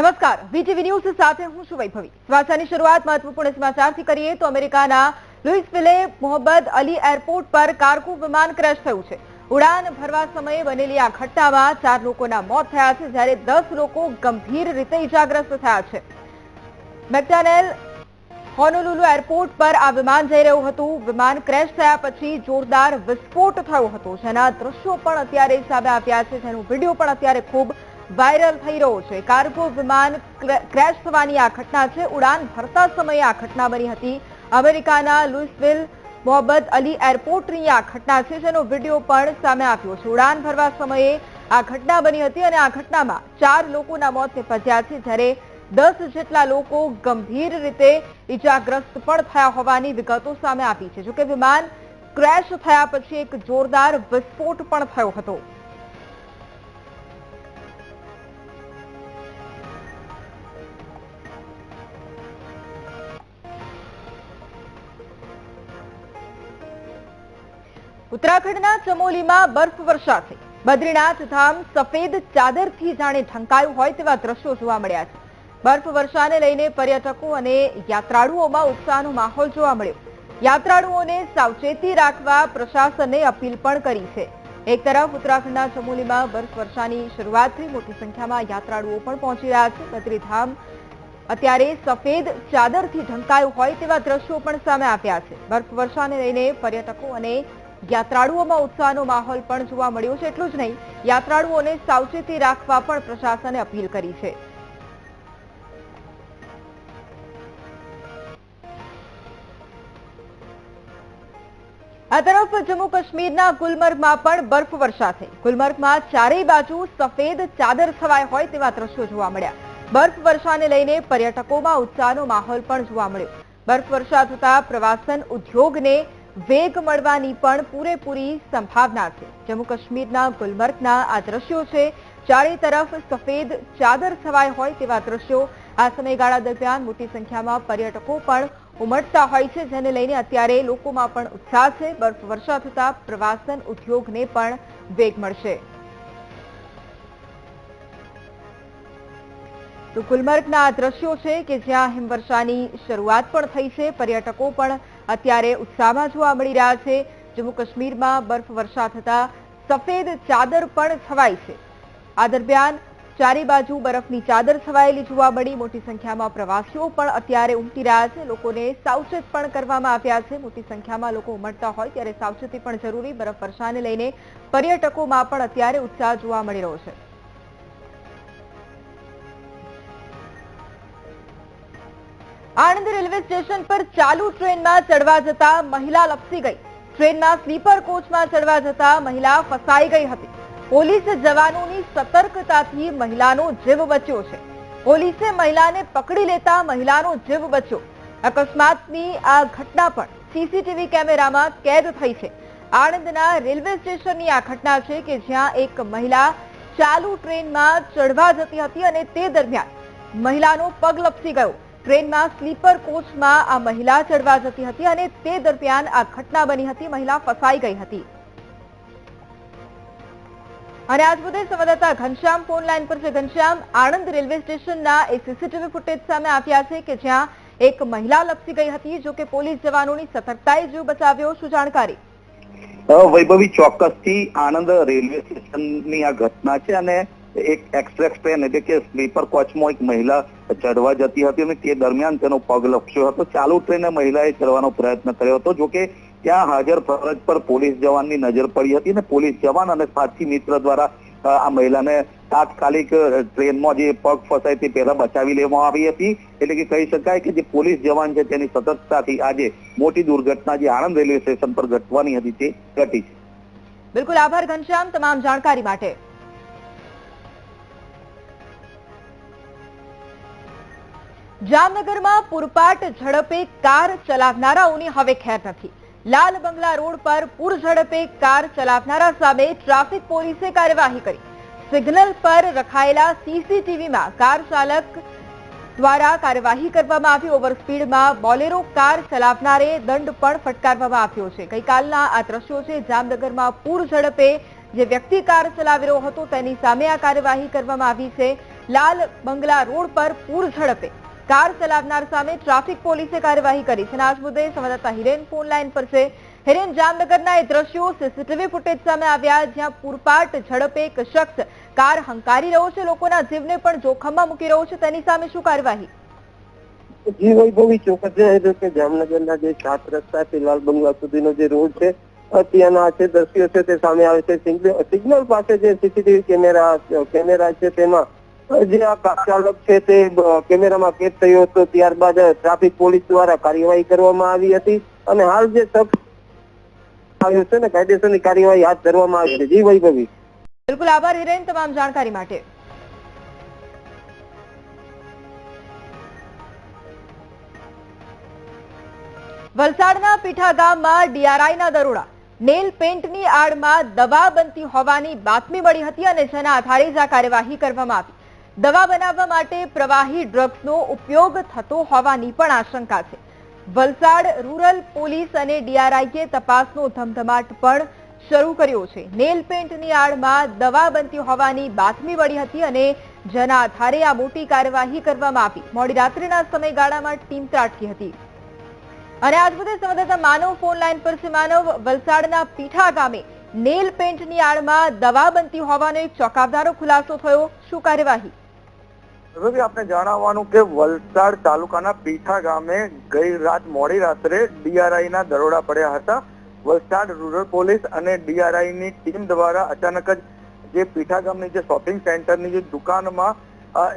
નમસ્કાર. VTV news સાથે હું છું વૈભવી. સમાચારની શરૂઆત મહત્વપૂર્ણ સમાચારથી કરીએ તો અમેરિકાના લુઇસવિલે મોહમ્મદ અલી એરપોર્ટ પર કાર્ગો વિમાન ક્રેશ થયું છે. ઉડાન ભરવા સમયે બનેલી આ ઘટનામાં ચાર લોકોના મોત થયા છે, જ્યારે દસ લોકો ગંભીર રીતે ઇજાગ્રસ્ત થયા છે. મેકડાનેલ હોનોલુલુ એરપોર્ટ પર આ વિમાન જઈ રહ્યું હતું. વિમાન ક્રેશ થયા પછી જોરદાર વિસ્ફોટ થયો હતો, જેના દ્રશ્યો પણ અત્યારે સામે આવ્યા છે. જેનો વીડિયો પણ અત્યારે ખૂબ વાયરલ થઈ રહ્યો છે. કાર્ગો વિમાન ક્રેશ થવાની આ ઘટના છે. ઉડાન ભરતા સમયે આ ઘટના બની હતી. અમેરિકાના લુઇસવિલ મોહમ્મદ અલી એરપોર્ટની આ ઘટના છે, જેનો વીડિયો પણ સામે આવ્યો છે. ઉડાન ભરવા સમયે આ ઘટના બની હતી અને આ ઘટનામાં ચાર લોકોના મોત નિપજ્યા છે, જ્યારે દસ જેટલા લોકો ગંભીર રીતે ઈજાગ્રસ્ત પણ થયા હોવાની વિગતો સામે આવી છે. જોકે વિમાન ક્રેશ થયા પછી એક જોરદાર વિસ્ફોટ પણ થયો હતો. ઉત્તરાખંડના ચમોલીમાં બરફ વર્ષા થઈ બદ્રીનાથ ધામ સફેદ ચાદરથી જાણે ઢંકાયું હોય તેવા દ્રશ્યો જોવા મળ્યા છે. બરફ વર્ષાને લઈને પર્યટકો અને યાત્રાળુઓમાં ઉત્સાહનો માહોલ જોવા મળ્યો. યાત્રાળુઓને સાવચેતી રાખવા પ્રશાસને અપીલ પણ કરી છે. એક તરફ ઉત્તરાખંડના ચમોલીમાં બરફ વર્ષાની શરૂઆતથી મોટી સંખ્યામાં યાત્રાળુઓ પણ પહોંચી રહ્યા છે. બદ્રીધામ અત્યારે સફેદ ચાદરથી ઢંકાયું હોય તેવા દ્રશ્યો પણ સામે આવ્યા છે. બરફ વર્ષાને લઈને પર્યટકો અને યાત્રાળુઓમાં ઉત્સાહનો માહોલ પણ જોવા મળ્યો છે, એટલું જ નહીં, યાત્રાળુઓને સાવચેતી રાખવા પણ પ્રશાસને અપીલ કરી છે. આ તરફ જમ્મુ કાશ્મીરના ગુલમર્ગમાં પણ બરફ વર્ષા થઈ. ગુલમર્ગમાં ચારેય બાજુ સફેદ ચાદર છવાય હોય તેવા દ્રશ્યો જોવા મળ્યા. બરફ વર્ષાને લઈને પર્યટકોમાં ઉત્સાહનો માહોલ પણ જોવા મળ્યો. બરફ વર્ષા થતા પ્રવાસન ઉદ્યોગને વેગ મળવાની પણ પૂરેપૂરી સંભાવના છે. જમ્મુ કાશ્મીરના ગુલમર્ગના આ દ્રશ્યો છે, ચારે તરફ સફેદ ચાદર છવાય હોય તેવા દ્રશ્યો. આ સમયગાળા દરમિયાન મોટી સંખ્યામાં પર્યટકો પણ ઉમટતા હોય છે, જેને લઈને અત્યારે લોકોમાં પણ ઉત્સાહ છે. બરફ વર્ષા થતા પ્રવાસન ઉદ્યોગને પણ વેગ મળશે. તો ગુલમર્ગના આ દ્રશ્યો છે કે જ્યાં હિમવર્ષાની શરૂઆત પણ થઈ છે. પર્યટકો પણ અત્યારે ઉત્સાહમાં જોવા મળી રહ્યા છે. જમ્મુ કાશ્મીરમાં બરફ વર્ષા થતા સફેદ ચાદર પણ છવાઈ છે. આ દરમિયાન ચારે બાજુ બરફની ચાદર છવાયેલી જોવા મળી. મોટી સંખ્યામાં પ્રવાસીઓ પણ અત્યારે ઉમટી રહ્યા છે. લોકોને સાવચેત પણ કરવામાં આવ્યા છે. મોટી સંખ્યામાં લોકો ઉમટતા હોય ત્યારે સાવચેતી પણ જરૂરી. બરફ વર્ષાને લઈને પર્યટકોમાં પણ અત્યારે ઉત્સાહ જોવા મળી રહ્યો છે. આણંદ રેલવે સ્ટેશન પર ચાલુ ટ્રેનમાં ચડવા જતા મહિલા લપસી ગઈ. ટ્રેનમાં સ્લીપર કોચમાં ચડવા જતા મહિલા ફસાઈ ગઈ હતી. પોલીસ જવાનોની સતર્કતાથી મહિલાનો જીવ બચ્યો છે. પોલીસે મહિલાને પકડી લેતા મહિલાનો જીવ બચ્યો. અકસ્માતની આ ઘટના પણ સીસીટીવી કેમેરામાં કેદ થઈ છે. આણંદના રેલવે સ્ટેશનની આ ઘટના છે કે જ્યાં એક મહિલા ચાલુ ટ્રેનમાં ચડવા જતી હતી અને તે દરમિયાન મહિલાનો પગ લપસી ગયો. ટ્રેનમાં સ્લીપર કોચમાં આ મહિલા ચડવા જતી હતી અને તે દરમિયાન આ ઘટના બની હતી. મહિલા ફસાઈ ગઈ હતી. અને આજ મુદ્દે સંવાદદાતા ઘનશ્યામ ફોન લાઈન પર છે. ઘનશ્યામ, આણંદ રેલવે સ્ટેશનના એ સીસીટીવી ફૂટેજ સામે આવ્યા છે કે જ્યાં એક મહિલા લપસી ગઈ હતી, જો કે પોલીસ જવાનોની સતર્કતાએ જીવ બચાવ્યો. શું જાણકારી? વૈભવી ચોક્કસથી આણંદ રેલવે સ્ટેશનની આ ઘટના છે અને એક એક્સપ્રેસ ટ્રેન એટલે કે સ્લીપર કોચમાં એક મહિલા ચડવા જતી હતી અને તે દરમિયાન તેનો પગ લપસ્યો હતો. ચાલુ ટ્રેને મહિલાએ ચડવાનો પ્રયત્ન કર્યો હતો. જોકે ત્યાં હાજર ફરજ પર પોલીસ જવાનની નજર પડી હતી અને પોલીસ જવાન અને સાથી મિત્ર દ્વારા આ મહિલાને તાત્કાલિક ટ્રેનમાં જે પગ ફસાય તે પહેલા બચાવી લેવામાં આવી હતી. એટલે કે કહી શકાય કે જે પોલીસ જવાન છે તેની સતર્કતાથી આજે મોટી દુર્ઘટના જે આણંદ રેલવે સ્ટેશન પર ઘટવાની હતી તે ઘટી છે. બિલકુલ આભાર ઘનશ્યામ તમામ જાણકારી માટે. જામનગરમાં પૂરપાટ ઝડપે કાર ચલાવનારાઓની હવે ખેર નથી. લાલ બંગલા રોડ પર પૂર ઝડપે કાર ચલાવનારા સામે ટ્રાફિક પોલીસે કાર્યવાહી કરી. સિગ્નલ પર રખાયેલા સીસીટીવીમાં કાર ચાલક દ્વારા કાર્યવાહી કરવામાં આવી. ઓવરસ્પીડમાં બોલેરો કાર ચલાવનારે દંડ પણ ફટકારવામાં આવ્યો છે. ગઈકાલના આ દ્રશ્યો છે જામનગરમાં પૂર ઝડપે જે વ્યક્તિ કાર ચલાવી રહ્યો હતો તેની સામે આ કાર્યવાહી કરવામાં આવી છે. લાલ બંગલા રોડ પર પૂર ઝડપે કાર ચલાવનાર સામે ટ્રાફિક પોલીસે કાર્યવાહી કરી. છે આજ મુદ્દે સંવાદદાતા હિરેન ફોન લાઈન પર છે. હિરેન, જામનગરના એ દ્રશ્યો સીસીટીવી ફૂટેજ સામે આવ્યા જ્યાં પૂરપાટ ઝડપે એક શખ્સ કાર હંકારી રહ્યો છે. લોકોના જીવને પણ જોખમમાં મૂકી રહ્યો છે. તેની સામે શું કાર્યવાહી? જી, વૈભવી ચોક્કસ જણાવી કે જામનગરના જે સાત રસ્તાથી લાલ બંગલા સુધીનો જે રોડ છે, અત્યારના જે દ્રશ્યો છે તે સામે આવે છે. સિગ્નલ પાસે જે સીસીટીવી કેમેરા કેમેરા છે તેમાં જે આ કાર છે તે કેમેરામાં કેદ થયો હતો, ત્યારબાદ ટ્રાફિક પોલીસ દ્વારા કાર્યવાહી કરવામાં આવી હતી અને હાલ જે શખ્સ છે ને, કાયદેસરની કાર્યવાહી હાથ ધરવામાં આવી છે. જી વૈભવી. બિલકુલ આભાર હિરેન, તમામ જાણકારી માટે. વલસાડના પીઠા ગામમાં ડીઆરઆઈના દરોડા. નેલ પેન્ટની આડમાં દવા બનતી હોવાની બાતમી મળી હતી અને જેના આધારે જ આ કાર્યવાહી કરવામાં આવી. દવા બનાવવા માટે પ્રવાહી ડ્રગ્સનો ઉપયોગ થતો હોવાની પણ આશંકા છે. વલસાડ રૂરલ પોલીસ અને ડીઆરઆઈએ તપાસનો ધમધમાટ પણ શરૂ કર્યો છે. નેલ પેન્ટની આડમાં દવા બનતી હોવાની બાતમી મળી હતી અને જેના આધારે આ મોટી કાર્યવાહી કરવામાં આવી. મોડી રાત્રિના સમયગાળામાં ટીમ ત્રાટકી હતી. અને આજ બધે સંવાદદાતા માનવ ફોન લાઈન પર છે. માનવ, વલસાડના પીઠા ગામે નેલ પેન્ટની આડમાં દવા બનતી હોવાનો એક ચોંકાવનારો ખુલાસો થયો. શું કાર્યવાહી? રવિ આપણે જણાવવાનું કે વલસાડ તાલુકાના પીઠા ગામે ગઈ રાત મોડી રાત્રે ડીઆરઆઈ ના દરોડા પડ્યા હતા. વલસાડ રૂરલ પોલીસ અને ડીઆરઆઈ ની ટીમ દ્વારા અચાનક જ જે પીઠા ગામની જે શોપિંગ સેન્ટરની જે દુકાનમાં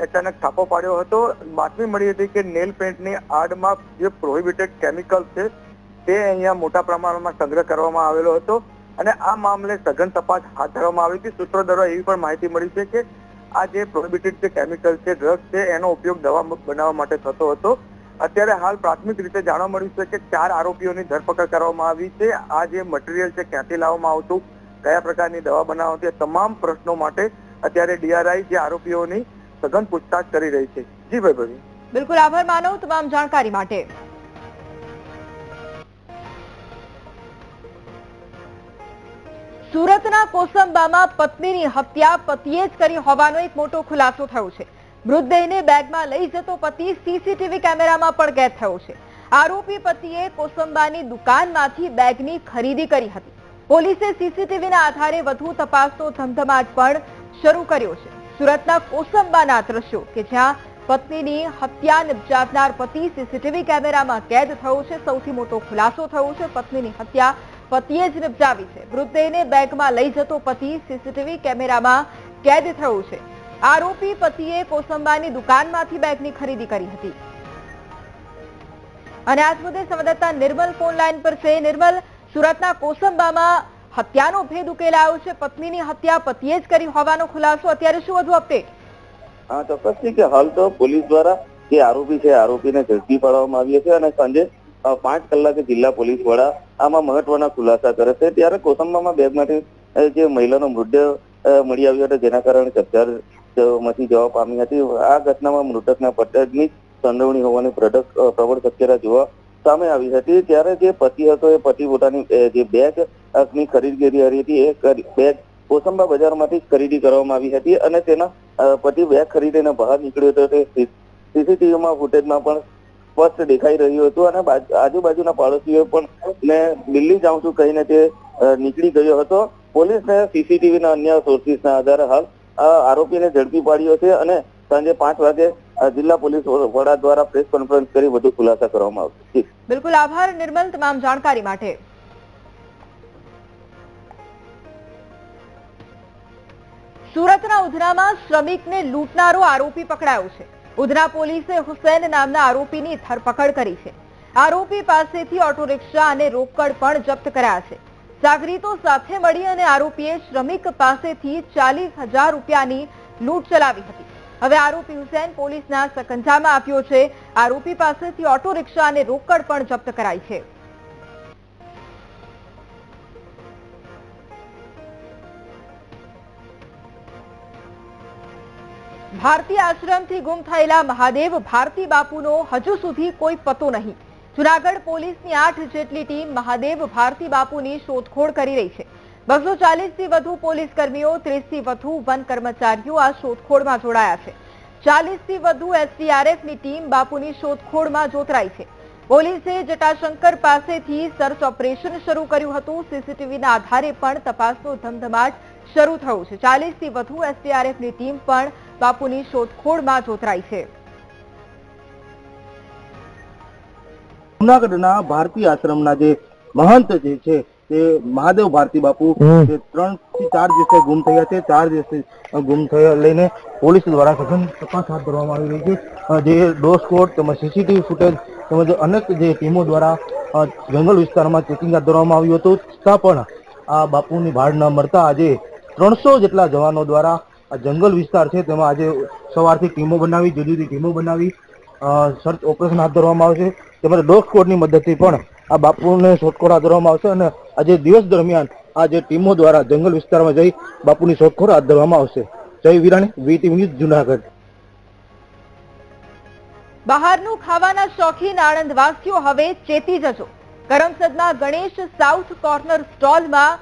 અચાનક છાપો પાડ્યો હતો. બાતમી મળી હતી કે નેલ પેન્ટની આડમાં જે પ્રોહિબિટેડ કેમિકલ છે તે અહીંયા મોટા પ્રમાણમાં સંગ્રહ કરવામાં આવેલો હતો. અને આ મામલે સઘન તપાસ હાથ ધરવામાં આવી હતી. સૂત્રો દ્વારા એવી પણ માહિતી મળી છે કે આ જે પ્રોહિબિટેડ જે કેમિકલ છે ડ્રગ્સ છે, એનો ઉપયોગ દવા બનાવવા માટે થતો હતો. અત્યારે હાલ પ્રાથમિક રીતે જાણવા મળ્યું છે કે ચાર આરોપીઓની ધરપકડ કરવામાં આવી છે. આ જે મટીરિયલ છે, ક્યાંથી લાવવામાં આવતું, કયા પ્રકારની દવા બનાવતી તમામ પ્રશ્નો માટે અત્યારે ડીઆરઆઈ જે આરોપીઓની સઘન પૂછતાછ કરી રહી છે. જી ભાઈ બિલકુલ આભાર માનવ તમામ જાણકારી માટે. સુરતના કોસંબામાં પત્નીની હત્યા પતિએ જ કરી હોવાનો એક મોટો ખુલાસો થયો છે. મૃતદેહને બેગમાં લઈ જતો પતિ સીસીટીવી કેમેરામાં પણ કેદ થયો છે. આરોપી પતિએ કોસંબાની દુકાનમાંથી બેગની ખરીદી કરી હતી. પોલીસે સીસીટીવીના આધારે વધુ તપાસનો ધમધમાટ પણ શરૂ કર્યો છે. સુરતના કોસંબાના દ્રશ્યો કે જ્યાં પત્નીની હત્યા નિપજાવનાર પતિ સીસીટીવી કેમેરામાં કેદ થયો છે, સૌથી મોટો ખુલાસો થયો છે. પત્નીની હત્યા પતિએ જ નિપજાવી છે. મૃતદેહને બેગમાં લઈ જતો પતિ સીસીટીવી કેમેરામાં કેદ થયો છે. આરોપી પતિએ કોસંબાની દુકાનમાંથી બેગની ખરીદી કરી હતી. અને આજ મુદ્દે સંવાદદાતા નિર્મલ ફોન લાઈન પર છે. નિર્મલ, સુરતના કોસંબામાં હત્યાનો ભેદ ઉકેલાયો છે. પત્નીની હત્યા પતિએ જ કરી હોવાનો ખુલાસો. અત્યારે શું વધુ અપડેટ? હા ચોક્કસથી કે હાલ તો પોલીસ દ્વારા જે આરોપી છે, આરોપીને ઝડપી પાડવામાં આવ્યો છે અને સાંજે પાંચ કલાકે જિલ્લા પોલીસ વડા આમાં મહત્વના ખુલાસા કરે છે. ત્યારે કોસંબામાં બેગમાંથી જે મહિલાનો મૃતદેહ મળી આવ્યો હતો, જેના કારણે ચકચાર જવા પામી હતી. આ ઘટનામાં મૃતકના પટેલની સંડોવણી હોવાની પ્રબળ શક્યતા જોવા સામે આવી હતી. ત્યારે જે પતિ હતો, એ પતિ પોતાની જે બેગની ખરીદગીરી કરી હતી, એ બેગ કોસંબા બજારમાંથી ખરીદી કરવામાં આવી હતી અને તેના પતિ બેગ ખરીદીને બહાર નીકળ્યો હતો. તે સીસીટીવીમાં ફૂટેજમાં પણ સ્પષ્ટ દેખાઈ રહ્યું હતું અને આજુબાજુના પાડોશીઓ પણ મેં દિલ્હી જાઉં છું કહીને તે નીકળી ગયો હતો. પોલીસને સીસીટીવીના અન્ય સોર્સિસના આધારે હાલ આરોપીને ઝડપી પાડ્યો છે અને સાંજે પાંચ વાગે જિલ્લા પોલીસ વડા દ્વારા પ્રેસ કોન્ફરન્સ કરી વધુ ખુલાસા કરવામાં આવશે. બિલકુલ આભાર, નિર્મલ, તમામ જાણકારી માટે. સુરતના ઉધનામાં શ્રમિકને લૂંટનારો આરોપી પકડાયો છે. ઉધના પોલીસે હુસૈન નામના આરોપીની ધરપકડ કરી છે. આરોપી પાસેથી ઓટો રિક્ષા અને રોકડ પણ જપ્ત કર્યા છે. જાગૃતો સાથે મળી અને આરોપીએ શ્રમિક પાસેથી ચાલીસ હજાર રૂપિયાની લૂંટ ચલાવી હતી. હવે આરોપી હુસૈન પોલીસના સકંજામાં આપ્યો છે. આરોપી પાસેથી ઓટો રિક્ષા અને રોકડ પણ જપ્ત કરાઈ છે. ભારતી આશ્રમથી ગુમ થયેલા મહાદેવ ભારતી બાપુનો હજુ સુધી કોઈ પતો નહીં. જુનાગઢ પોલીસની આઠ જેટલી ટીમ મહાદેવ ભારતી બાપુની શોધખોળ કરી રહી છે. બસો થી વધુ પોલીસ કર્મીઓ ત્રીસથી વધુ વન કર્મચારીઓ આ શોધખોળમાં જોડાયા છે. ચાલીસથી વધુ એસડીઆરએફની ટીમ બાપુની શોધખોળમાં જોતરાઈ છે. પોલીસે જટાશંકર પાસેથી સર્ચ ઓપરેશન શરૂ કર્યું હતું. સીસીટીવીના આધારે પણ તપાસનો ધમધમાટ શરૂ થયો છે. ચાલીસથી વધુ એસડીઆરએફની ટીમ પણ બાપુની શોધખોળમાં જોતરાઈ છે. જુનાગઢના ભારતી આશ્રમના જે મહંત જે છે તે મહાદેવ ભારતી બાપુ જે ત્રણથી ચાર દિવસે ગુમ થયા છે. ચાર દિવસે ગુમ થયા લઈને પોલીસ દ્વારા સઘન તપાસ હાથ ધરવામાં આવી રહી છે. જે ડોર સ્કોડ તેમજ સીસીટીવી ફૂટેજ તેમજ અનેક જે ટીમો દ્વારા જંગલ વિસ્તારમાં ચેકિંગ હાથ ધરવામાં આવ્યું હતું. છતાં પણ આ બાપુની ભાડ ન મળતા આજે ત્રણસો જેટલા જવાનો દ્વારા જંગલ વિસ્તાર છે, તેમાં આજે સવારથી ટીમો બનાવી જુદી જુદી ટીમો બનાવી સર્ચ ઓપરેશન હાથ ધરવામાં આવશે તેમજ ડોગ સ્કોડની મદદથી પણ આ બાપુને શોધખોળ હાથ ધરવામાં આવશે અને આજે દિવસ દરમિયાન આ જે ટીમો દ્વારા જંગલ વિસ્તારમાં જઈ બાપુની શોધખોળ હાથ ધરવામાં આવશે. જય વિરાણી વીટીવી ન્યૂઝ, જુનાગઢ. બહારનું ખાવાના શોખીન આણંદવાસીઓ હવે ચેતી જજો. કરમસદના ગણેશ સાઉથ કોર્નર સ્ટોલમાં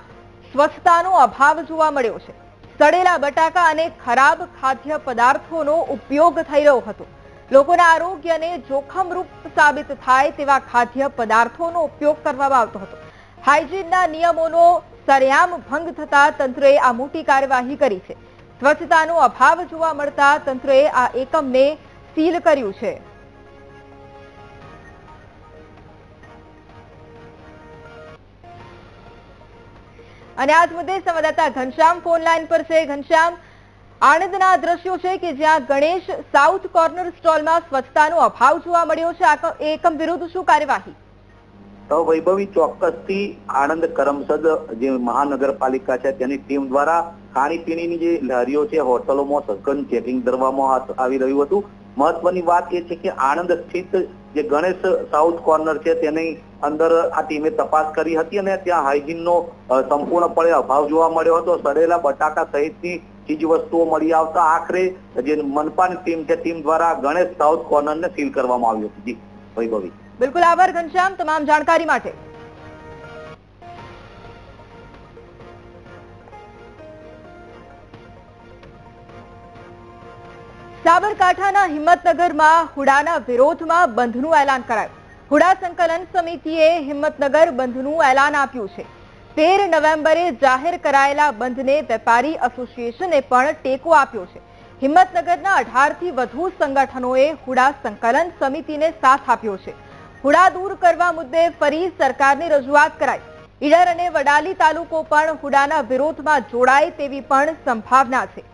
સ્વચ્છતાનો અભાવ જોવા મળ્યો છે. સડેલા બટાકા અને ખરાબ ખાદ્ય પદાર્થોનો ઉપયોગ થઈ રહ્યો હતો. લોકોના આરોગ્યને જોખમરૂપ સાબિત થાય તેવા ખાદ્ય પદાર્થોનો ઉપયોગ કરવામાં આવતો હતો. હાઇજીનના નિયમોનો સરેઆમ ભંગ થતા તંત્રએ આ મોટી કાર્યવાહી કરી છે. સ્વચ્છતાનો અભાવ જોવા મળતા તંત્રએ આ એકમને સીલ કર્યું છે. અને આજ મુદ્દે સંવાદદાતા ઘનશ્યામ ફોન લાઈન પર છે. ઘનશ્યામ, આણંદના દ્રશ્યો છે કે જ્યાં ગણેશ સાઉથ કોર્નર સ્ટોલમાં સ્વચ્છતાનો અભાવ જોવા મળ્યો છે. આ એકમ વિરુદ્ધ શું કાર્યવાહી? તો વૈભવી ચોક્કસથી આણંદ કરમસદ જે મહાનગરપાલિકા છે તેની ટીમ દ્વારા ખાણીપીણીની જે લારીઓ છે, હોટલોમાં સઘન ચેકિંગ કરવામાં આવી રહ્યું હતું. મહત્વની વાત એ છે કે આણંદ સ્થિત જે ગણેશ સાઉથ કોર્નર છે, તેની અંદર આ ટીમે તપાસ કરી હતી અને ત્યાં હાઇજીનનો સંપૂર્ણપણે અભાવ જોવા મળ્યો હતો. સડેલા બટાકા સહિતની ચીજ વસ્તુઓ મળી આવતા આખરે જે મનપાની ટીમ છે, ટીમ દ્વારા ગણેશ સાઉથ કોર્નરને સીલ કરવામાં આવ્યું હતું. જી, વૈભવી. બિલકુલ આભાર ઘનશ્યામ, તમામ જાણકારી માટે. સાબરકાંઠાના હિંમતનગરમાં હુડાના વિરોધમાં બંધનું એલાન કરાયું. હુડા સંકલન સમિતિએ હિંમતનગર બંધનું એલાન આપ્યું છે. તેર નવેમ્બરે જાહેર કરાયેલા બંધને વેપારી એસોસિએશને પણ ટેકો આપ્યો છે. હિંમતનગરના અઢારથી વધુ સંગઠનોએ હુડા સંકલન સમિતિને સાથ આપ્યો છે. હુડા દૂર કરવા મુદ્દે ફરી સરકારની રજૂઆત કરાઈ. ઈડર અને વડાલી તાલુકો પણ હુડાના વિરોધમાં જોડાય તેવી પણ સંભાવના છે.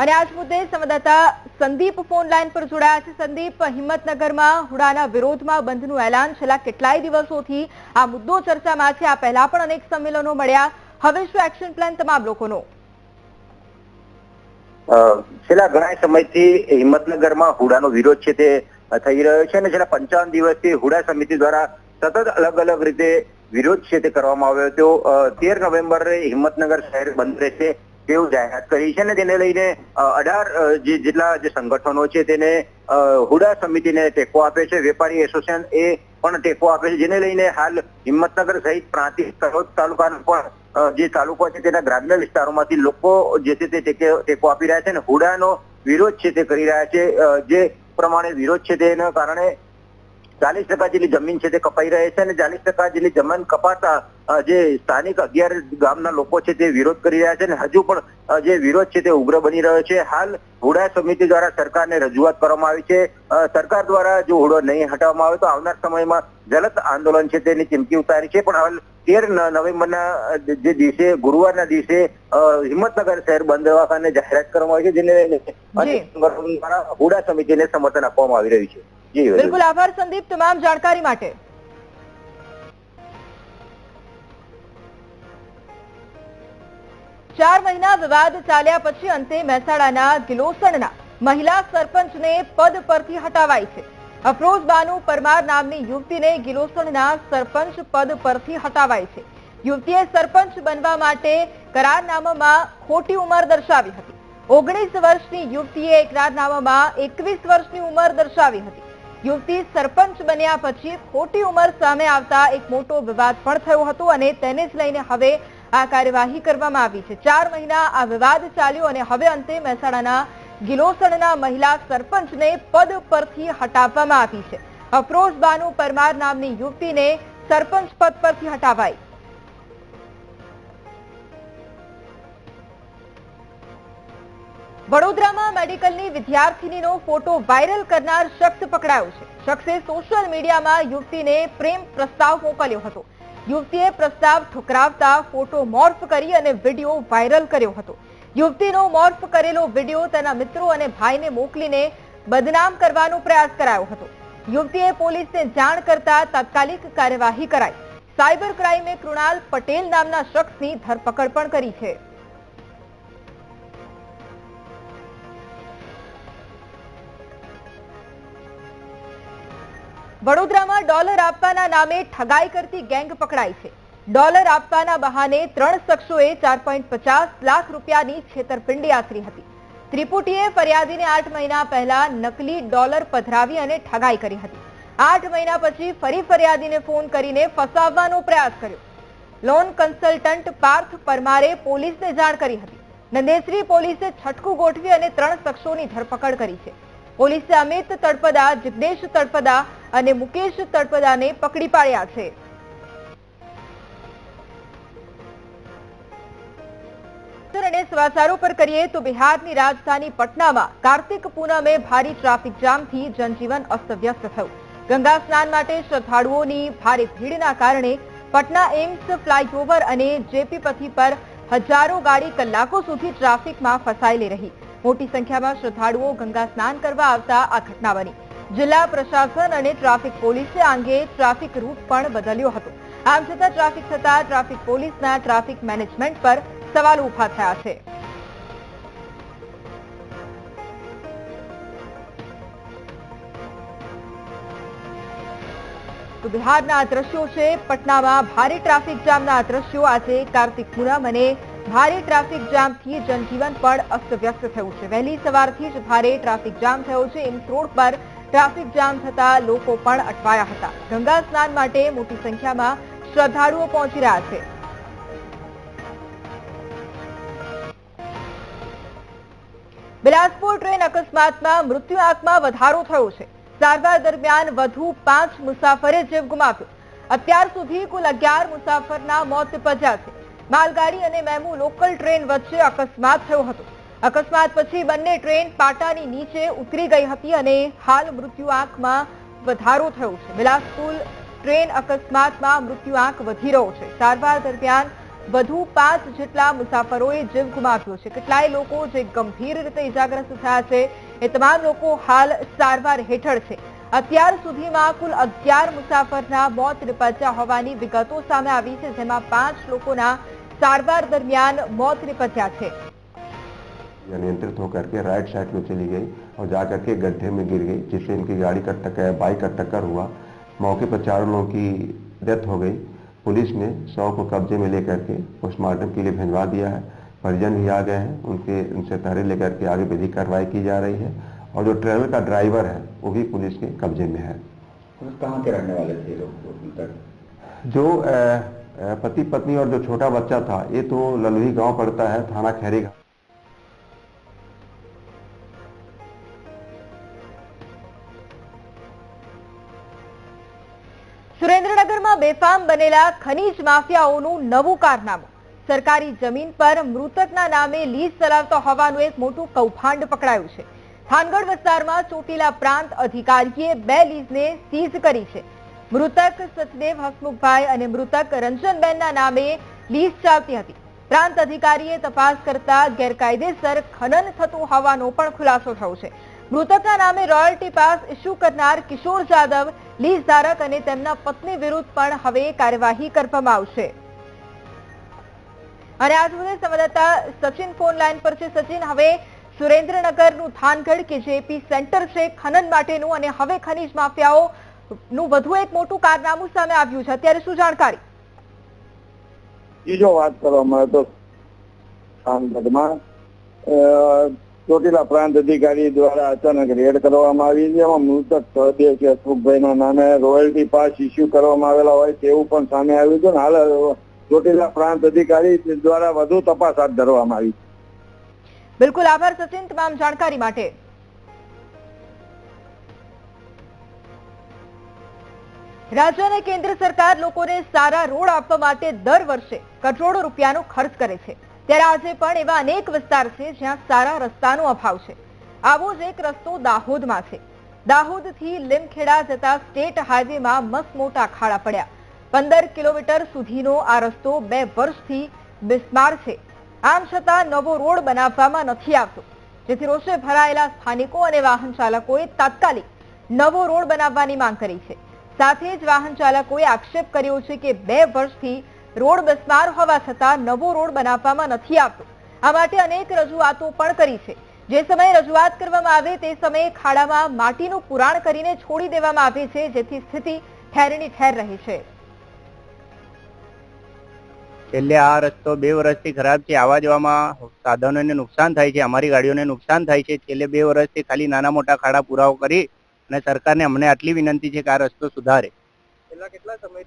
અને આજ મુદ્દે સંવાદદાતા સંદીપ ફોન લાઈન પર જોડાયા છે. સંદીપ, હિંમતનગરમાં હુડાના વિરોધમાં બંધનું એલાન છેલ્લા કેટલાય દિવસોથી આ મુદ્દો ચર્ચામાં છે. આ પહેલા પણ અનેક સંમેલનો મળ્યા. હવે શું એક્શન પ્લાન તમામ લોકોનો? છેલ્લા ઘણા સમયથી હિંમતનગરમાં હુડાનો વિરોધ છે તે થઈ રહ્યો છે અને છેલ્લા પંચાવન દિવસથી હુડા સમિતિ દ્વારા સતત અલગ અલગ રીતે વિરોધ છે તે કરવામાં આવ્યો હતો. તેર નવેમ્બરે હિંમતનગર શહેર બંધ રહેશે. તેવું જાહેરાત કરી છે અને તેને લઈને અઢાર જે જેટલા જે સંગઠનો છે તેને હુડા સમિતિને ટેકો આપે છે. વેપારી એસોસિએશન એ પણ ટેકો આપે છે. જેને લઈને હાલ હિંમતનગર સહિત પ્રાંતિક સરોદ તાલુકાનો પણ જે તાલુકો છે તેના ગ્રામ્ય વિસ્તારોમાંથી લોકો જે છે તે ટેકો આપી રહ્યા છે અને હુડાનો વિરોધ છે તે કરી રહ્યા છે. જે પ્રમાણે વિરોધ છે તેના કારણે ચાલીસ ટકા જેટલી જમીન છે તે કપાઈ રહે છે અને ચાલીસ ટકા જેટલી જમીન કપાતા જે સ્થાનિક અગિયાર ગામના લોકો છે તે વિરોધ કરી રહ્યા છે અને હજુ પણ જે વિરોધ છે તે ઉગ્ર બની રહ્યો છે. હાલ હુડા સમિતિ દ્વારા સરકારને રજૂઆત કરવામાં આવી છે. સરકાર દ્વારા જો હુડો નહીં હટાવવામાં આવે તો આવનાર સમયમાં જલદ આંદોલન છે તેની ચીમકી ઉતારી છે. પણ હાલ તેર નવેમ્બરના જે દિવસે ગુરુવારના દિવસે હિંમતનગર શહેર બંધ દવાખાને જાહેરાત કરવામાં આવી છે જેને હુડા સમિતિને સમર્થન આપવામાં આવી રહ્યું છે. બિલકુલ આભાર સંદીપ, તમામ જાણકારી માટે. ચાર મહિના વિવાદ ચાલ્યા પછી અંતે મહેસાણાના ગિલોસણના મહિલા સરપંચને પદ પરથી હટાવાઈ છે. અફરોઝ બાનુ પરમાર નામની યુવતીને ગિલોસણના સરપંચ પદ પરથી હટાવાઈ છે. યુવતીએ સરપંચ બનવા માટે કરારનામામાં ખોટી ઉંમર દર્શાવી હતી. ઓગણીસ વર્ષની યુવતીએ કરારનામામાં એકવીસ વર્ષની ઉંમર દર્શાવી હતી. યુવતી સરપંચ બન્યા પછી ખોટી ઉંમર સામે આવતા એક મોટો વિવાદ પણ થયો હતો અને તેને જ લઈને હવે આ કાર્યવાહી કરવામાં આવી છે. ચાર મહિના આ વિવાદ ચાલ્યો અને હવે અંતે મહેસાણાના ગિલોસણના મહિલા સરપંચને પદ પરથી હટાવવામાં આવી છે. અફરોઝ બાનુ પરમાર નામની યુવતીને સરપંચ પદ પરથી હટાવાઈ. વડોદરામાં મેડિકલની વિદ્યાર્થીનીનો ફોટો વાયરલ કરનાર શખ્સ પકડાયો છે. શખ્સે સોશિયલ મીડિયામાં યુવતીને પ્રેમ પ્રસ્તાવ મોકલ્યો હતો. યુવતીએ પ્રસ્તાવ ઠુકરાવતા ફોટો મોર્ફ કરી અને વીડિયો વાયરલ કર્યો હતો. યુવતીનો મોર્ફ કરેલો વીડિયો તેના મિત્રો અને ભાઈને મોકલીને બદનામ કરવાનો પ્રયાસ કરાયો હતો. યુવતીએ પોલીસને જાણ કરતા તાત્કાલિક કાર્યવાહી કરાઈ. સાયબર ક્રાઇમે કૃણાલ પટેલ નામના શખ્સની ધરપકડ પણ કરી છે. વડોદરામાં ડોલર આપવાના નામે ઠગાઈ કરતી ગેંગ પકડાઈ છે. ડોલર આપવાના બહાને ત્રણ શખ્સોએ ચાર લાખ રૂપિયાની છેતરપિંડી આચરી હતી. ત્રિપુટીએ ફરિયાદીને આઠ મહિના પહેલા નકલી ડોલર પધરાવી અને ઠગાઈ કરી હતી. આઠ મહિના પછી ફરી ફરિયાદીને ફોન કરીને ફસાવવાનો પ્રયાસ કર્યો. લોન કન્સલ્ટન્ટ પાર્થ પરમારે પોલીસને જાણ કરી હતી. નંદેશ્રી પોલીસે છટકું ગોઠવી અને ત્રણ શખ્સોની ધરપકડ કરી છે. પોલીસે અમિત તળપદા, જિગ્નેશ તળપદા અને મુકેશ તળપદાને પકડી પાડ્યા છે. સમાચારો પર કરીએ તો બિહારની રાજધાની પટનામાં કાર્તિક પૂનમે ભારે ટ્રાફિક જામથી જનજીવન અસ્તવ્યસ્ત થયું. ગંગા સ્નાન માટે શ્રદ્ધાળુઓની ભારે ભીડના કારણે પટના એમ્સ ફ્લાયઓવર અને જેપી પથી પર હજારો ગાડી કલાકો સુધી ટ્રાફિકમાં ફસાયેલી રહી. મોટી સંખ્યામાં શ્રદ્ધાળુઓ ગંગા સ્નાન કરવા આવતા આ ઘટના બની. જિલ્લા પ્રશાસન અને ટ્રાફિક પોલીસે અંગે ટ્રાફિક રૂટ પણ બદલ્યો હતો. આમ છતાં ટ્રાફિક થતા ટ્રાફિક પોલીસના ટ્રાફિક મેનેજમેન્ટ પર સવાલો ઊભા થયા છે. તો બિહારના આ દ્રશ્યો છે. પટનામાં ભારે ટ્રાફિક જામના આ દ્રશ્યો. આજે કાર્તિક પૂનમ અને ભારે ટ્રાફિક જામથી જનજીવન પણ અસ્તવ્યસ્ત થયું છે. વહેલી સવારથી જ ભારે ટ્રાફિક જામ થયો છે. એમ્સ રોડ પર ટ્રાફિક જામ થતા લોકો પણ અટવાયા હતા. ગંગા સ્નાન માટે મોટી સંખ્યામાં શ્રદ્ધાળુઓ પહોંચી રહ્યા છે. બિલાસપુર ટ્રેન અકસ્માતમાં મૃત્યુ આંકમાં વધારો થયો છે. સારવાર દરમિયાન વધુ પાંચ મુસાફરે જીવ ગુમાવ્યો. અત્યાર સુધી કુલ અગિયાર મુસાફરના મોત નિપજ્યા છે. માલગાડી અને મેમુ લોકલ ટ્રેન વચ્ચે અકસ્માત થયો હતો. અકસ્માત પછી બંને ટ્રેન પાટાની નીચે ઉતરી ગઈ હતી અને હાલ મૃત્યુ આંકમાં વધારો થયો છે. બિલાસપુર ટ્રેન અકસ્માતમાં મૃત્યુ આંક વધી રહ્યો છે. સારવાર દરમિયાન વધુ પાંચ જેટલા મુસાફરોએ જીવ ગુમાવ્યો છે. કેટલાય લોકો જે ગંભીર રીતે ઇજાગ્રસ્ત થયા છે એ તમામ લોકો હાલ સારવાર હેઠળ છે. અત્યાર સુધીમાં કુલ અગિયાર મુસાફરના મોત નિપજ્યા હોવાની વિગતો સામે આવી છે, જેમાં પાંચ લોકોના સારવાર દરમિયાન મોત નિપજ્યા છે अनियंत्रित होकर के राइट साइड में चली गई और जाकर के गड्ढे में गिर गई जिससे इनकी गाड़ी का टक्कर बाइक का टक्कर हुआ मौके पर चारों लोगों की डेथ हो गई पुलिस ने शव को कब्जे में लेकर के पोस्टमार्टम के लिए भिजवा दिया है परिजन भी आ गए हैं उनके उनसे तहरीर लेकर के आगे विधिक कार्रवाई की जा रही है और जो ट्रेवल का ड्राइवर है वो भी पुलिस के कब्जे में है कहाँ के रहने वाले थे ये लोग अभी तक जो अ, अ, पति पत्नी और जो छोटा बच्चा था ये तो ललही गांव पड़ता है थाना खैरी घाट સુરેન્દ્રનગરમાં બેફામ બનેલા ખનીજ માફિયાઓનું નવું કારનામું સરકારી જમીન પર મૃતકના નામે લીઝ ચલાવતો હોવાનું એક મોટું કૌભાંડ પકડાયું છે થાનગઢ વિસ્તારમાં ચોટીલા પ્રાંત અધિકારીએ બે લીઝને સીઝ કરી છે મૃતક સચદેવ હસમુખભાઈ અને મૃતક રંજનબેનના નામે લીઝ ચાલતી હતી. પ્રાંત અધિકારીએ તપાસ કરતા ગેરકાયદેસર ખનન થતું હોવાનો પણ ખુલાસો થયો છે. મૃતકના નામે રોયલ્ટી પાસ ઇસ્યુ કરનાર કિશોર જાદવ લીઝ ધારક અને તેમના પત્ની વિરુદ્ધ પણ હવે કાર્યવાહી કરવામાં આવશે. અને આજ સુધી સંવાદદાતા સચિન ફોન લાઈન પર છે. સચિન, હવે સુરેન્દ્રનગરનું થાનગઢ કે જેપી સેન્ટર છે ખનન માટેનું અને હવે ખનીજ માફિયાઓ નું વધુ એક મોટું કારનામું સામે આવ્યું છે. અત્યારે શું જાણકારી? જો વાત કરવામાં આવે તો થાનગઢમાં ચોટીલા પ્રાંત અધિકારી દ્વારા અચાનક રેડ કરવામાં આવી જેમાં મૃતક સહદેવ કે હસમુખભાઈના નામે રોયલ્ટી પાસ ઇસ્યુ કરવામાં આવેલા હોય તેવું પણ સામે આવ્યું છે. ને હાલ ચોટીલા પ્રાંત અધિકારી દ્વારા વધુ તપાસ હાથ ધરવામાં આવી બિલકુલ આભાર સચિન. તમામ જાણકારી માટે. રાજ્ય અને કેન્દ્ર સરકાર લોકોને સારા રોડ આપવા માટે દર વર્ષે કરોડો રૂપિયાનો ખર્ચ કરે છે. ત્યારે આજે પણ એવા અનેક વિસ્તાર છે જ્યાં સારા રસ્તાનો અભાવ છે. આવો જ એક રસ્તો દાહોદમાં છે. દાહોદથી લીમખેડા જતા સ્ટેટ હાઈવેમાં મસ્ત મોટા ખાડા પડ્યા. પંદર કિલોમીટર સુધીનો આ રસ્તો બે વર્ષથી બિસ્માર છે. આમ છતાં નવો રોડ બનાવવામાં નથી આવતો. જેથી રોષે ભરાયેલા સ્થાનિકો અને વાહન ચાલકોએ તાત્કાલિક નવો રોડ બનાવવાની માંગ કરી છે. સાથે જ વાહન ચાલકોએ આક્ષેપ કર્યો છે કે બે વર્ષથી રોડ બસનાર હોવા છતાં નવો રોડ બનાવવામાં નથી આવતો. આ માટે અનેક રજૂઆતો પણ કરી છે. જે સમયે રજૂઆત કરવામાં આવે તે સમયે ખાડામાં માટીનું પુરાણ કરીને છોડી દેવામાં આવે છે, જેથી સ્થિતિ ઠેરની ઠેર રહી છે. છેલ્લે આ રસ્તો બે વર્ષથી ખરાબ છે, આવા જવામાં સાધનોને નુકસાન થાય છે, અમારી ગાડીઓને નુકસાન થાય છે, છેલ્લે બે વર્ષથી ખાલી નાના મોટા ખાડા પુરાવો કરી અને સરકારને અમને આટલી વિનંતી છે કે આ રસ્તો સુધારે.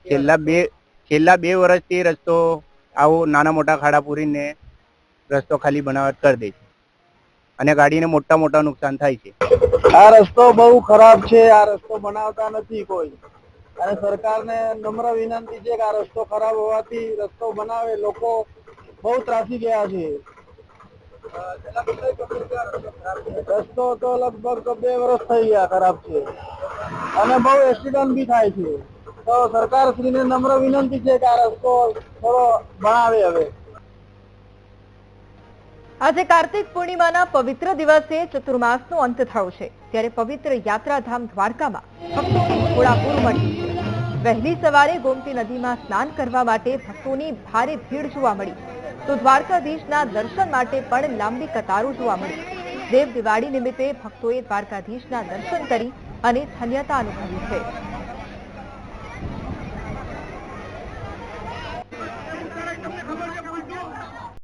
છેલ્લા બે છેલ્લા બે વર્ષથી રસ્તો આવો નાના મોટા ખાડા પૂરીને રસ્તો ખાલી બનાવટ કરી દે છે. અને ગાડીને મોટા મોટા નુકસાન થાય છે. આ રસ્તો બહુ ખરાબ છે, આ રસ્તો બનાવતા નથી કોઈ. અને સરકારને નમ્ર વિનંતી છે કે આ રસ્તો ખરાબ હોવાથી રસ્તો બનાવે, લોકો બહુ ત્રાસી ગયા છે. રસ્તો તો લગભગ બે વર્ષ થઈ ગયા ખરાબ છે. અને બહુ એક્સિડન્ટ બી થાય છે. તો સરકાર શ્રીને નમ્ર વિનંતી છે કે આ રસ્તો થોડો બનાવે હવે. આજે કાર્તિક પૂર્ણિમાના પવિત્ર દિવસે ચતુર્માસનો અંત થયો છે. ત્યારે પવિત્ર યાત્રાધામ દ્વારકામાં ભક્તોની ઘોડાપૂર મળી. વહેલી સવારે ગોમતી નદીમાં સ્નાન કરવા માટે ભક્તોની ભારે ભીડ જોવા મળી. તો દ્વારકાધીશના દર્શન માટે પણ લાંબી કતારો જોવા મળી. દેવ દિવાળી નિમિત્તે ભક્તોએ દ્વારકાધીશના દર્શન કરી અને ધન્યતા અનુભવી છે.